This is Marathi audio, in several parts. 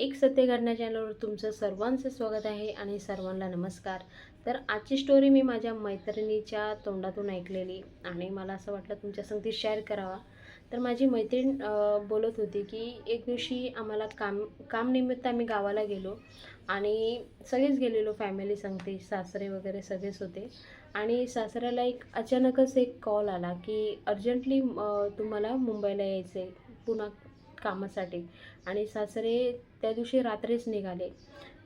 एक सत्य घडना चॅनलवर तुमचं सर्वांचं स्वागत आहे आणि सर्वांना नमस्कार. तर आजची स्टोरी मी माझ्या मैत्रिणीच्या तोंडातून ऐकलेली आणि मला असं वाटलं तुमच्या संगती शेअर करावा. तर माझी मैत्रीण बोलत होती की एक दिवशी आम्हाला काम कामनिमित्त आम्ही गावाला गेलो आणि सगळेच गेलेलो फॅमिली सांगते सासरे वगैरे सगळेच होते. आणि सासऱ्याला एक अचानकच एक कॉल आला की अर्जंटली तुम्हाला मुंबईला यायचं आहे पुन्हा कामासाठी. आणि सासरे त्या दिवशी रात्रीच निघाले.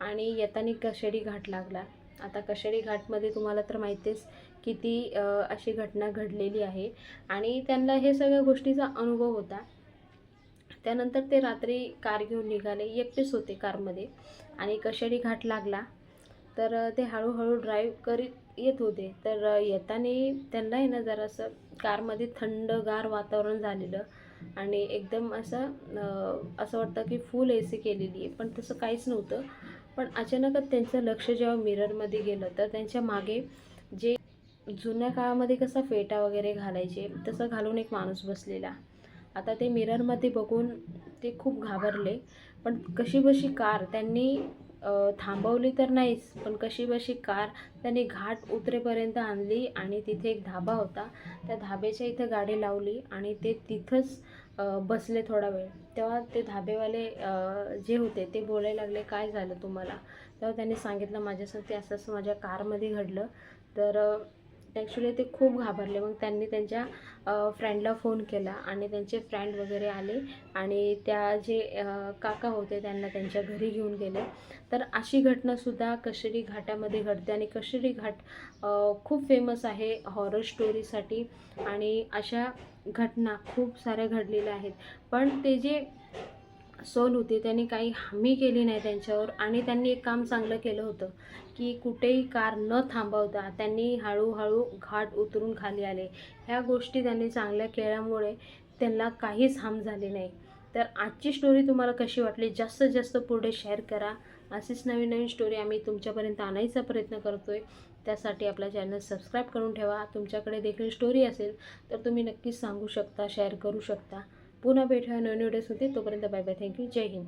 आणि येताना कशेडी घाट लागला. आता कशेडी घाटमध्ये तुम्हाला तर माहितीच किती अशी घटना घडलेली आहे. आणि त्यांना हे सगळ्या गोष्टीचा अनुभव होता. त्यानंतर ते रात्री कार घेऊन निघाले. एकटेच होते कारमध्ये. आणि कशेडी घाट लागला. तर ते हळूहळू ड्राईव्ह करीत येत होते. तर येताना त्यांना आहे ना जरासं कारमध्ये थंडगार वातावरण झालेलं. आणि एकदम असं असं वाटतं की फुल ए सी केलेली आहे. पण तसं काहीच नव्हतं. पण अचानकच त्यांचं लक्ष जेव्हा मिररमध्ये गेलं तर त्यांच्या मागे जे जुन्या काळामध्ये कसा फेटा वगैरे घालायचे तसं घालून एक माणूस बसलेला. आता ते मिररमध्ये बघून ते खूप घाबरले. पण कशी बशी कार त्यांनी थांबवली तर नाहीच पण कशी बशी कार त्यांनी घाट उतरेपर्यंत आणली आणि तिथे एक धाबा होता. त्या धाब्याच्या इथं गाडी लावली आणि ते तिथंच बसले थोडा वेळ. तेव्हा ते धाबेवाले जे होते ते बोलायला लागले काय झालं तुम्हाला? तेव्हा त्यांनी सांगितलं माझ्यासाठी असं असं माझ्या कारमध्ये घडलं. तर ॲक्च्युली ते खूप घाबरले. मग त्यांनी त्यांच्या फ्रेंडला फोन केला आणि त्यांचे फ्रेंड वगैरे आले आणि त्या जे काका होते त्यांना त्यांच्या घरी घेऊन गेले. तर अशी घटनासुद्धा कशेरी घाटामध्ये घडते आणि कशेरी घाट खूप फेमस आहे हॉरर स्टोरीसाठी आणि अशा घटना खूप साऱ्या घडलेल्या आहेत. पण ते जे सोल होते त्यांनी काही हमी केली नाही त्यांच्यावर आणि त्यांनी एक काम चांगलं केलं होतं की कुठेही कार न थांबवता त्यांनी हळूहळू घाट उतरून खाली आले. ह्या गोष्टी त्यांनी चांगल्या केल्यामुळे त्यांना काहीच हाम झाले नाही. तर आजची स्टोरी तुम्हाला कशी वाटली? जास्तीत जास्त पुढे शेअर करा. अशीच नवीन नवीन स्टोरी आम्ही तुमच्यापर्यंत आणायचा प्रयत्न करतो आहे त्यासाठी आपला चॅनल सबस्क्राईब करून ठेवा. तुमच्याकडे देखील स्टोरी असेल तर तुम्ही नक्कीच सांगू शकता शेअर करू शकता. पुन्हा भेटूया नवीन व्हिडिओज तोपर्यंत बाय बाय थँक्यू जय हिंद.